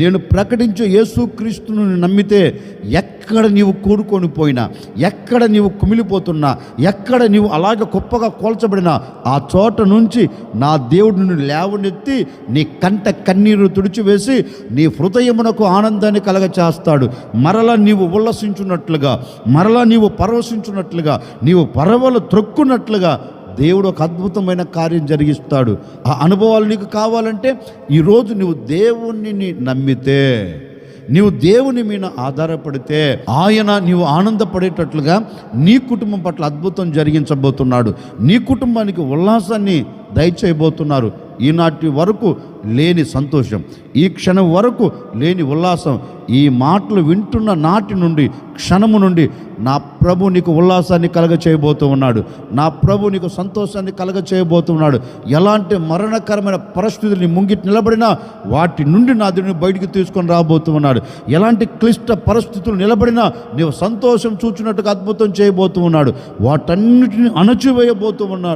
నేను ప్రకటించే యేసుక్రీస్తును నమ్మితే ఎక్కడ నీవు కూడుకొని పోయినా ఎక్కడ నీవు కుమిలిపోతున్నా ఎక్కడ నీవు అలాగే గొప్పగా కోల్చబడినా ఆ చోట నుంచి నా దేవుడు నిన్ను లేవనెత్తి నీ కంట కన్నీరు తుడిచివేసి నీ హృదయమునకు ఆనందాన్ని కలగ చేస్తాడు మరలా నీవు ఉల్లసించున్నట్లుగా మరలా నీవు పరవశించున్నట్లుగా నీవు పరవలు త్రొక్కున్నట్లుగా దేవుడు ఒక అద్భుతమైన కార్యం జరిగిస్తాడు. ఆ అనుభవాలు నీకు కావాలంటే ఈరోజు నువ్వు దేవుణ్ణి నమ్మితే నీవు దేవుని మీద ఆధారపడితే ఆయన నీవు ఆనందపడేటట్లుగా నీ కుటుంబం పట్ల అద్భుతం జరిగించబోతున్నాడు. నీ కుటుంబానికి ఉల్లాసాన్ని దయచేయబోతున్నారు. ఈనాటి వరకు లేని సంతోషం ఈ క్షణం వరకు లేని ఉల్లాసం ఈ మాటలు వింటున్న నాటి నుండి క్షణము నుండి నా ప్రభు నీకు ఉల్లాసాన్ని కలగ చేయబోతూ ఉన్నాడు. నా ప్రభు నీకు సంతోషాన్ని కలగ చేయబోతున్నాడు ఎలాంటి మరణకరమైన పరిస్థితుల్ని ముంగిటి నిలబడినా వాటి నుండి నా దేవుని బయటికి తీసుకొని రాబోతూ ఉన్నాడు. ఎలాంటి క్లిష్ట పరిస్థితులు నిలబడినా నీవు సంతోషం చూచినట్టుగా అద్భుతం చేయబోతూ ఉన్నాడు. వాటన్నిటిని అణచివేయబోతూ ఉన్నాడు.